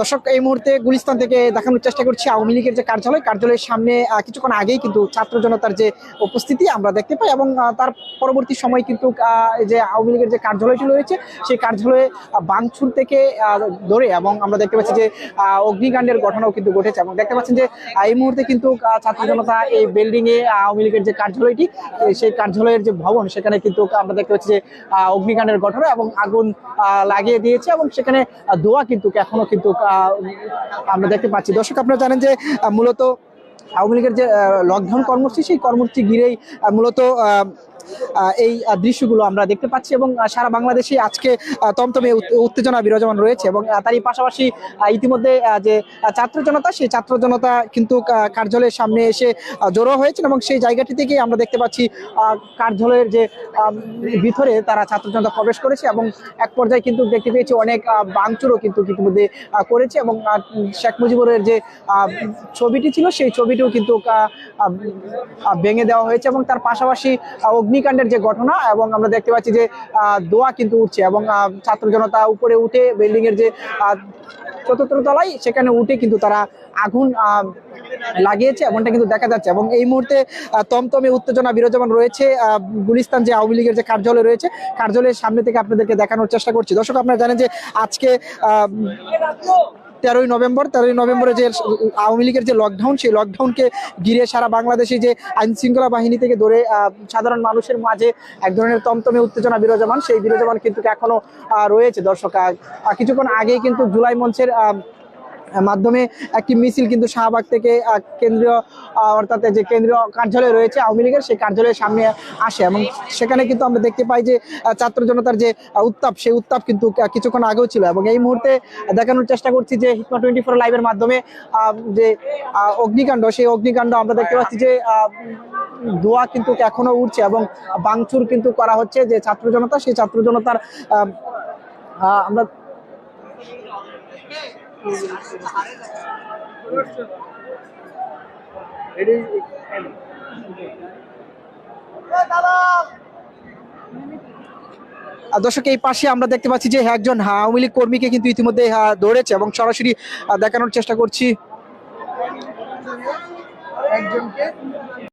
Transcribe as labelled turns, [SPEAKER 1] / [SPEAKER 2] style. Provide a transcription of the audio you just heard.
[SPEAKER 1] দর্শক, এই মুহূর্তে গুলিস্তান থেকে দেখানোর চেষ্টা করছি আওয়ামী লীগের যে কার্যালয়, কার্যালয়ের সামনে কিছুক্ষণ আগেই কিন্তু ছাত্র জনতার যে উপস্থিতি আমরা দেখতে পাই এবং তার পরবর্তী সময় কিন্তু যে আওয়ামী লীগের যে কার্যালয়টি রয়েছে, সেই কার্যালয়ে বাংচুর থেকে ধরে এবং আমরা দেখতে পাচ্ছি যে অগ্নিকাণ্ডের ঘটনাও কিন্তু ঘটেছে এবং দেখতে পাচ্ছেন যে এই মুহূর্তে কিন্তু ছাত্র জনতা এই বিল্ডিং এ আওয়ামী লীগের যে কার্যালয়টি সেই কার্যালয়ের যে ভবন, সেখানে কিন্তু আমরা দেখতে পাচ্ছি যে অগ্নিকাণ্ডের ঘটনা এবং আগুন লাগিয়ে দিয়েছে এবং সেখানে দোয়া কিন্তু এখনও কিন্তু আমরা দেখতে পাচ্ছি। দর্শক, আপনারা জানেন যে মূলত আওয়ামী লীগের যে লকডাউন কর্মসূচি, সেই কর্মসূচি ঘিরেই মূলত এই দৃশ্যগুলো আমরা দেখতে পাচ্ছি এবং সারা বাংলাদেশে আজকে তমতমে উত্তেজনা বিরাজমান রয়েছে এবং তারই পাশাপাশি ইতিমধ্যে যে ছাত্র জনতা সেই ছাত্র জনতা কিন্তু কার্যালয়ের সামনে এসে জড়ো হয়েছেন এবং সেই জায়গাটি থেকে আমরা দেখতে পাচ্ছি কার্যালয়ের যে ভিতরে তারা ছাত্র জনতা প্রবেশ করেছে এবং এক পর্যায়ে কিন্তু দেখতে পেয়েছি অনেক বাংচুরও কিন্তু ইতিমধ্যে করেছে এবং শেখ মুজিবুরের যে ছবিটি ছিল সেই ছবিটিও কিন্তু ভেঙে দেওয়া হয়েছে এবং তার পাশাপাশি আহ, অগ্নিকাণ্ডের যে ঘটনা এবং আমরা দেখতে পাচ্ছি যে দোয়া কিন্তু উঠছে এবং ছাত্র জনতা উপরে উঠে বিল্ডিং এর যে চতুর্থ তলায় সেখানে উঠে কিন্তু তারা আগুন লাগিয়েছে এমনটা কিন্তু দেখা যাচ্ছে এবং এই মুহূর্তে তমতমে উত্তেজনা বিরাজমান রয়েছে গুলিস্তান যে আওয়ামী লীগের যে কার্যালয় রয়েছে, কার্যালয়ের সামনে থেকে আপনাদেরকে দেখানোর চেষ্টা করছি। দর্শক, আপনারা জানেন যে আজকে তেরোই নভেম্বর, তেরোই নভেম্বরে যে আওয়ামী লীগের যে লকডাউন সেই লকডাউনকে ঘিরে সারা বাংলাদেশে যে আইন শৃঙ্খলা বাহিনী থেকে ধরে সাধারণ মানুষের মাঝে এক ধরনের তমতমে উত্তেজনা বিরাজমান, সেই বিরাজমান কিন্তু এখনও রয়েছে দর্শক। কিছুক্ষণ আগেই কিন্তু জুলাই মঞ্চের মাধ্যমে একটি মিছিল কিন্তু শাহবাগ থেকে কেন্দ্রীয় অর্থাৎ যে কেন্দ্রীয় কার্যালয় রয়েছে আওয়ামী লীগের, সেই কার্যালয়ের সামনে আসে এবং সেখানে কিন্তু আমরা দেখতে পাই যে ছাত্র জনতার যে উত্তাপ, সেই উত্তাপ কিন্তু কিছুক্ষণ আগেও ছিল এবং এই মুহূর্তে দেখানোর চেষ্টা করছি যে হিকমা টোয়েন্টি ফোর লাইভের মাধ্যমে যে অগ্নিকাণ্ড, সেই অগ্নিকাণ্ড আমরা দেখতে পাচ্ছি যে ধোঁয়া কিন্তু এখনও উঠছে এবং বাংচুর কিন্তু করা হচ্ছে যে ছাত্র জনতা, সেই ছাত্র জনতার আমরা দর্শক, এই পাশে আমরা দেখতে পাচ্ছি যে একজন আওয়ামী লীগ কর্মীকে কিন্তু ইতিমধ্যে ধরেছে এবং সরাসরি দেখানোর চেষ্টা করছি। একজনকে